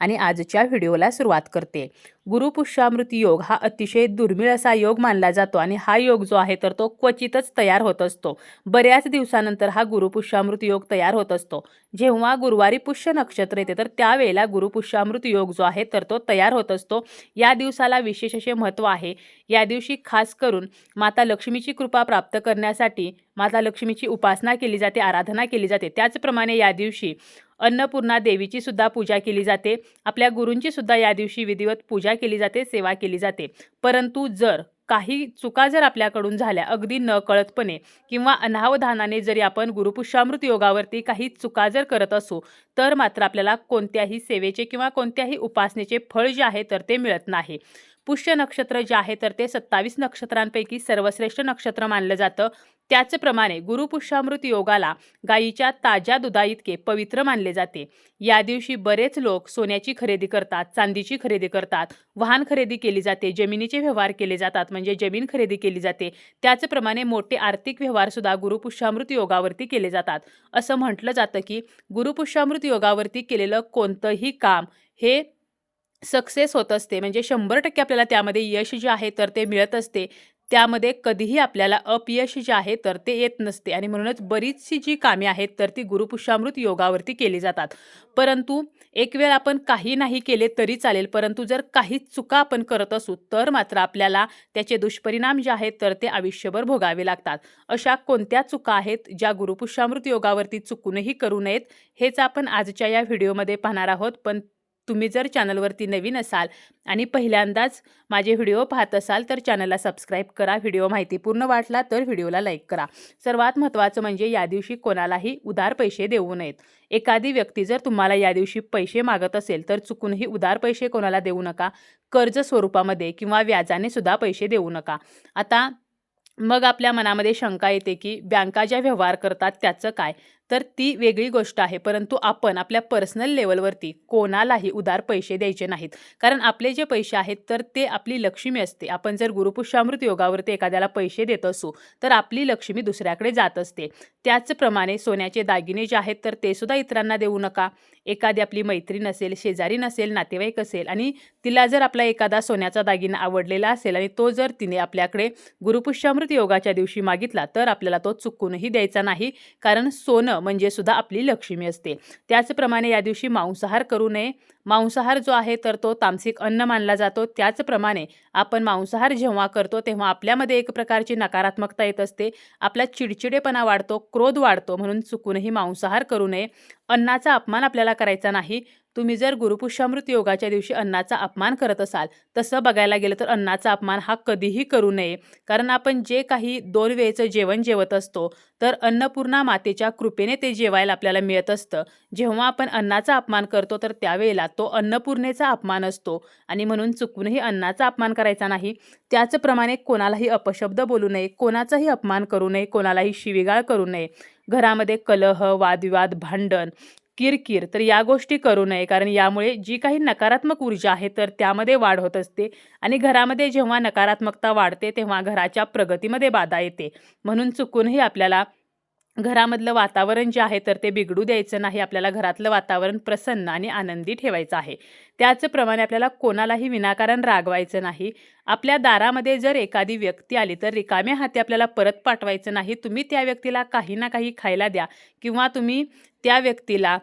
आणि आजच्या व्हिडिओला सुरुवात करते. गुरुपुष्यामृत योग हा अतिशय दुर्मिळ असा योग मानला जातो आणि हा योग जो आहे तर तो क्वचितच तयार होत असतो. बऱ्याच दिवसानंतर हा गुरुपुष्यामृत योग तयार होत असतो. जेव्हा गुरुवारी पुष्य नक्षत्र येते तर त्यावेळेला गुरुपुष्यामृत योग जो आहे तर तो तयार होत असतो. या दिवसाला विशेष असे महत्त्व आहे. या दिवशी खास करून माता लक्ष्मीची कृपा प्राप्त करण्यासाठी माता लक्ष्मीची उपासना केली जाते आराधना केली जाते. त्याचप्रमाणे या दिवशी अन्नपूर्णा देवीची सुद्धा पूजा केली जाते. आपल्या गुरूंची सुद्धा या दिवशी विधिवत पूजा केली जाते सेवा केली जाते. परंतु जर काही चुका जर आपल्याकडून झाल्या अगदी न कळतपणे किंवा अनावधानाने जरी आपण गुरुपुष्यामृत योगावरती काही चुका जर करत असू तर मात्र आपल्याला कोणत्याही सेवेचे किंवा कोणत्याही उपासनेचे फळ जे आहे तर ते मिळत नाही. पुष्य नक्षत्र जे आहे तर ते सत्तावीस नक्षत्रांपैकी सर्वश्रेष्ठ नक्षत्र मानलं जातं. त्याचप्रमाणे गुरुपुष्यामृत योगाला गायीच्या ताज्या दुधा इतके पवित्र मानले जाते. या दिवशी बरेच लोक सोन्याची खरेदी करतात चांदीची खरेदी करतात वाहन खरेदी केली जाते जमिनीचे व्यवहार केले जातात म्हणजे जमीन खरेदी केली जाते. त्याचप्रमाणे मोठे आर्थिक व्यवहारसुद्धा गुरुपुष्यामृत योगावरती केले जातात. असं म्हटलं जातं की गुरुपुष्यामृत योगावरती केलेलं कोणतंही काम हे सक्सेस होत असते. म्हणजे शंभर टक्के आपल्याला त्यामध्ये यश जे आहे तर ते मिळत असते. त्यामध्ये कधीही आपल्याला अपयश जे आहे तर ते येत नसते. आणि म्हणूनच बरीचशी जी कामे आहेत तर ती गुरुपुष्यामृत योगावरती केली जातात. परंतु एक वेळ आपण काही नाही केले तरी चालेल. परंतु जर काही चुका आपण करत असू तर मात्र आपल्याला त्याचे दुष्परिणाम जे आहेत तर ते आयुष्यभर भोगावे लागतात. अशा कोणत्या चुका आहेत ज्या गुरुपुष्यामृत योगावरती चुकूनही करू नयेत हेच आपण आजच्या या व्हिडिओमध्ये पाहणार आहोत. पण तुम्ही जर चॅनलवरती नवीन असाल आणि पहिल्यांदाच माझे व्हिडिओ पाहत असाल तर चॅनलला सबस्क्राईब करा. व्हिडिओ माहितीपूर्ण वाटला तर व्हिडिओला लाईक करा. सर्वात महत्त्वाचं म्हणजे या दिवशी कोणालाही उधार पैसे देऊ नयेत. एखादी व्यक्ती जर तुम्हाला या दिवशी पैसे मागत असेल तर चुकूनही उदार पैसे कोणाला देऊ नका. कर्ज स्वरूपामध्ये किंवा व्याजाने सुद्धा पैसे देऊ नका. आता मग आपल्या मनामध्ये शंका येते की बँका ज्या व्यवहार करतात त्याचं काय? तर ती वेगळी गोष्ट आहे. परंतु आपण आपल्या पर्सनल लेवलवरती कोणालाही उदार पैसे द्यायचे नाहीत. कारण आपले जे पैसे आहेत तर ते आपली लक्ष्मी असते. आपण जर गुरुपुष्यामृत योगावरती एखाद्याला पैसे देत असू तर आपली लक्ष्मी दुसऱ्याकडे जात असते. त्याचप्रमाणे सोन्याचे दागिने जे आहेत तर ते सुद्धा इतरांना देऊ नका. एखादी आपली मैत्रीण असेल शेजारी नसेल नातेवाईक असेल आणि तिला जर आपला एखादा सोन्याचा दागिना आवडलेला असेल आणि तो जर तिने आपल्याकडे गुरुपुष्यामृत योगाच्या दिवशी मागितला तर आपल्याला तो चुकूनही द्यायचा नाही. कारण सोनं म्हणजे सुद्धा आपली लक्ष्मी असते. त्याचप्रमाणे या दिवशी मांसाहार करू नये. मांसाहार जो आहे तर तो तामसिक अन्न मानला जातो. त्याचप्रमाणे आपण मांसाहार जेव्हा करतो तेव्हा आपल्यामध्ये एक प्रकारची नकारात्मकता येत असते. आपला चिडचिडेपणा वाढतो क्रोध वाढतो म्हणून चुकूनही मांसाहार करू नये. अन्नाचा अपमान आपल्याला करायचा नाही. तुम्ही जर गुरुपुष्यामृत योगाच्या दिवशी अन्नाचा अपमान करत असाल तसं बघायला गेलं तर अन्नाचा अपमान हा कधीही करू नये. कारण आपण जे काही दोन वेळेचं जेवण जेवत असतो तर अन्नपूर्णा मातेच्या कृपेने ते जेवायला आपल्याला मिळत असतं. जेव्हा आपण अन्नाचा अपमान करतो तर त्यावेळेला तो अन्नपूर्णेचा अपमान असतो. आणि म्हणून चुकूनही अन्नाचा अपमान करायचा नाही. त्याचप्रमाणे कोणालाही अपशब्द बोलू नये कोणाचाही अपमान करू नये कोणालाही शिवीगाळ करू नये. घरामध्ये कलह वादविवाद भांडण किरकिर तर या गोष्टी करू नये. कारण यामुळे जी काही नकारात्मक ऊर्जा आहे तर त्यामध्ये वाढ होत असते. आणि घरामध्ये जेव्हा नकारात्मकता वाढते तेव्हा घराच्या प्रगतीमध्ये बाधा येते. म्हणून चुकूनही आपल्याला घरामधलं वातावरण जे आहे तर ते बिघडू द्यायचं नाही. आपल्याला घरातलं वातावरण प्रसन्न आणि आनंदी ठेवायचं आहे. त्याचप्रमाणे आपल्याला कोणालाही विनाकारण रागवायचं नाही. आपल्या दारामध्ये जर एखादी व्यक्ती आली तर रिकाम्या हाती आपल्याला परत पाठवायचं नाही. तुम्ही त्या व्यक्तीला काही ना काही खायला द्या किंवा तुम्ही त्या व्यक्तीला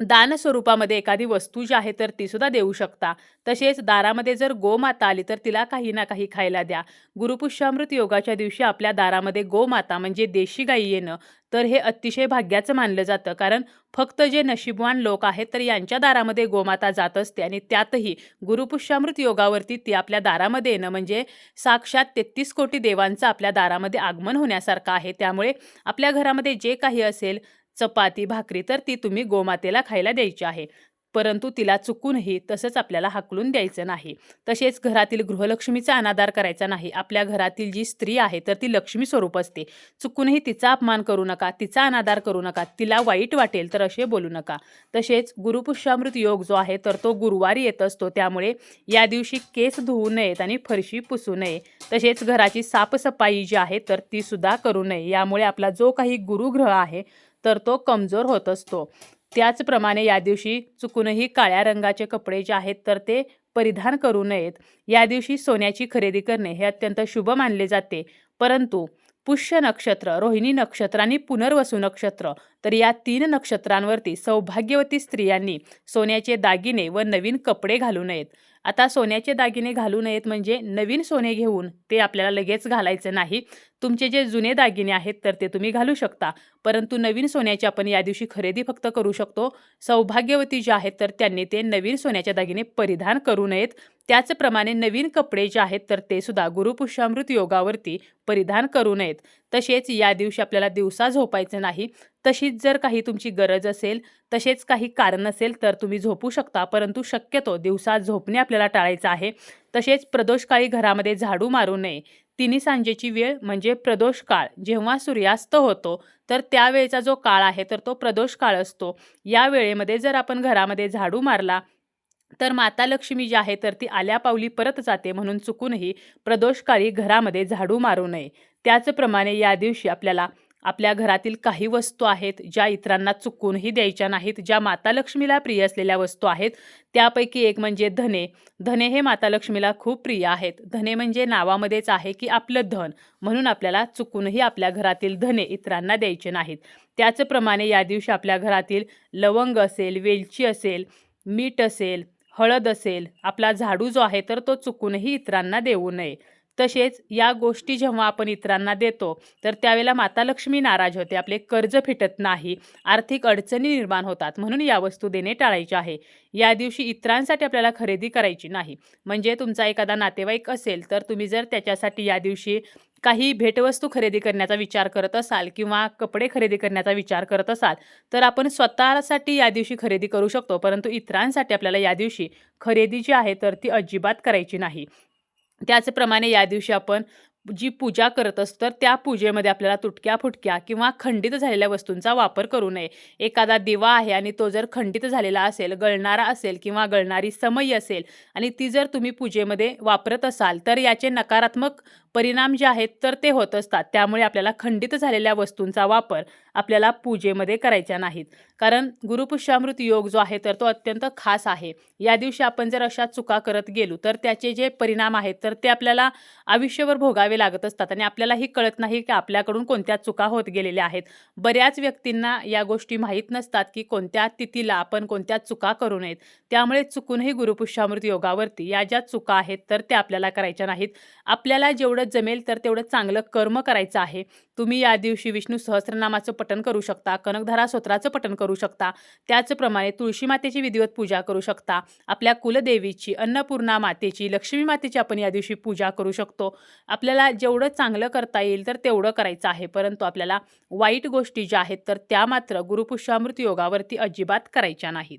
दान स्वरूपामध्ये एखादी वस्तू जी आहे तर ती सुद्धा देऊ शकता. तसेच दारामध्ये जर गोमाता आली तर तिला काही ना काही खायला द्या. गुरुपुष्यामृत योगाच्या दिवशी आपल्या दारामध्ये गोमाता म्हणजे देशी गाई येणं तर हे अतिशय भाग्याचं मानलं जातं. कारण फक्त जे नशीबवान लोक आहेत तर यांच्या दारामध्ये गोमाता जात असते आणि त्यातही गुरुपुष्यामृत योगावरती ती आपल्या दारामध्ये येणं म्हणजे साक्षात तेहतीस कोटी देवांचं आपल्या दारामध्ये आगमन होण्यासारखं आहे. त्यामुळे आपल्या घरामध्ये जे काही असेल चपाती भाकरी तर ती तुम्ही गोमातेला खायला द्यायची आहे. परंतु तिला चुकूनही तसंच आपल्याला हाकलून द्यायचं नाही. तसेच घरातील गृहलक्ष्मीचा अनादार करायचा नाही. आपल्या घरातील जी स्त्री आहे तर ती लक्ष्मी स्वरूप असते. चुकूनही तिचा अपमान करू नका तिचा अनादार करू नका तिला वाईट वाटेल तर असे बोलू नका. तसेच गुरुपुष्यामृत योग जो आहे तर तो गुरुवारी येत असतो. त्यामुळे या दिवशी केस धुवू नयेत आणि फरशी पुसू नये. तसेच घराची साफसफाई जी आहे तर ती सुद्धा करू नये. यामुळे आपला जो काही गुरुग्रह आहे तर तो कमजोर होत असतो. त्याचप्रमाणे या दिवशी चुकूनही काळ्या रंगाचे कपडे जे आहेत तर ते परिधान करू नयेत. या दिवशी सोन्याची खरेदी करणे हे अत्यंत शुभ मानले जाते. परंतु पुष्य नक्षत्र रोहिणी नक्षत्र आणि पुनर्वसू नक्षत्र तर या तीन नक्षत्रांवरती सौभाग्यवती स्त्रियांनी सोन्याचे दागिने व नवीन कपडे घालू नयेत. आता सोन्याचे दागिने घालू नयेत म्हणजे नवीन सोने घेऊन ते आपल्याला लगेच घालायचं नाही. तुमचे जे जुने दागिने आहेत तर ते तुम्ही घालू शकता. परंतु नवीन सोन्याची आपण या दिवशी खरेदी फक्त करू शकतो. सौभाग्यवती जे आहेत तर त्यांनी ते नवीन सोन्याचे दागिने परिधान करू नयेत. त्याचप्रमाणे नवीन कपडे जे आहेत तर ते सुद्धा गुरुपुष्यामृत योगावरती परिधान करू नयेत. तसेच या दिवशी आपल्याला दिवसा झोपायचं नाही तशीच जर काही तुमची गरज असेल तसेच काही कारण असेल तर तुम्ही झोपू शकता. परंतु शक्यतो दिवसा झोपणे आपल्याला टाळायचं आहे. तसेच प्रदोषकाळी घरामध्ये झाडू मारू नये. तिन्ही सांजेची वेळ म्हणजे प्रदोष काळ जेव्हा सूर्यास्त होतो तर त्यावेळेचा जो काळ आहे तर तो प्रदोष काळ असतो. या वेळेमध्ये जर आपण घरामध्ये झाडू मारला तर माता लक्ष्मी जी आहे तर ती आल्या पावली परत जाते म्हणून चुकूनही प्रदोषकाळी घरामध्ये झाडू मारू नये. त्याचप्रमाणे या दिवशी आपल्याला आपल्या घरातील काही वस्तू आहेत ज्या इतरांना चुकूनही द्यायच्या नाहीत ज्या माता लक्ष्मीला प्रिय असलेल्या वस्तू आहेत त्यापैकी एक म्हणजे धने. धने हे माता लक्ष्मीला खूप प्रिय आहेत. धने म्हणजे नावामध्येच आहे की आपलं धन म्हणून आपल्याला चुकूनही आपल्या घरातील धने इतरांना द्यायचे नाहीत. त्याचप्रमाणे या दिवशी आपल्या घरातील लवंग असेल वेलची असेल मीठ असेल हळद असेल आपला झाडू जो आहे तर तो चुकूनही इतरांना देऊ नये. तसेच या गोष्टी जेव्हा आपण इतरांना देतो तर त्यावेळेला माता लक्ष्मी नाराज होते आपले कर्ज फिटत नाही आर्थिक अडचणी निर्माण होतात म्हणून या वस्तू देणे टाळायचे आहे. या दिवशी इतरांसाठी आपल्याला खरेदी करायची नाही. म्हणजे तुमचा एखादा नातेवाईक असेल तर तुम्ही जर त्याच्यासाठी या दिवशी काही भेटवस्तू खरेदी करण्याचा विचार करत असाल किंवा कपडे खरेदी करण्याचा विचार करत असाल तर आपण स्वतःसाठी या दिवशी खरेदी करू शकतो. परंतु इतरांसाठी आपल्याला या दिवशी खरेदी जी आहे तर ती अजिबात करायची नाही. त्याचप्रमाणे या दिवशी आपण जी पूजा करत असतो तर त्या पूजेमध्ये आपल्याला तुटक्या फुटक्या किंवा खंडित झालेल्या वस्तूंचा वापर करू नये. एखादा दिवा आहे आणि तो जर खंडित झालेला असेल गळणारा असेल किंवा गळणारी समई असेल आणि ती जर तुम्ही पूजेमध्ये वापरत असाल तर याचे नकारात्मक परिणाम जे आहेत तर ते होत असतात. त्यामुळे आपल्याला खंडित झालेल्या वस्तूंचा वापर आपल्याला पूजेमध्ये करायचा नाहीत कारण गुरुपुष्यामृत योग जो आहे तर तो अत्यंत खास आहे. या दिवशी आपण जर अशा चुका करत गेलो तर त्याचे जे परिणाम आहेत तर ते आपल्याला आयुष्यभर भोगावे लागत असतात आणि आपल्यालाही कळत नाही की आपल्याकडून कोणत्या चुका होत गेलेल्या आहेत. बऱ्याच व्यक्तींना या गोष्टी माहीत नसतात की कोणत्या तिथीला आपण कोणत्या चुका करू नयेत त्यामुळे चुकूनही गुरुपुष्यामृत योगावरती या ज्या चुका आहेत तर त्या आपल्याला करायच्या नाहीत. आपल्याला जेवढं जमेल तर तेवढं चांगलं कर्म करायचं आहे. तुम्ही या दिवशी विष्णू सहस्रनामाचं पठण करू शकता कनकधारा स्तोत्राचं पठण करू शकता. त्याचप्रमाणे तुळशी मातेची विधिवत पूजा करू शकता. आपल्या कुलदेवीची अन्नपूर्णा मातेची लक्ष्मी मातेची आपण या दिवशी पूजा करू शकतो. आपल्याला आपल्याला जेवढं चांगलं करता येईल तर तेवढं करायचं आहे. परंतु आपल्याला वाईट गोष्टी ज्या आहेत तर त्या मात्र गुरुपुष्यामृत योगावरती अजिबात करायच्या नाहीत.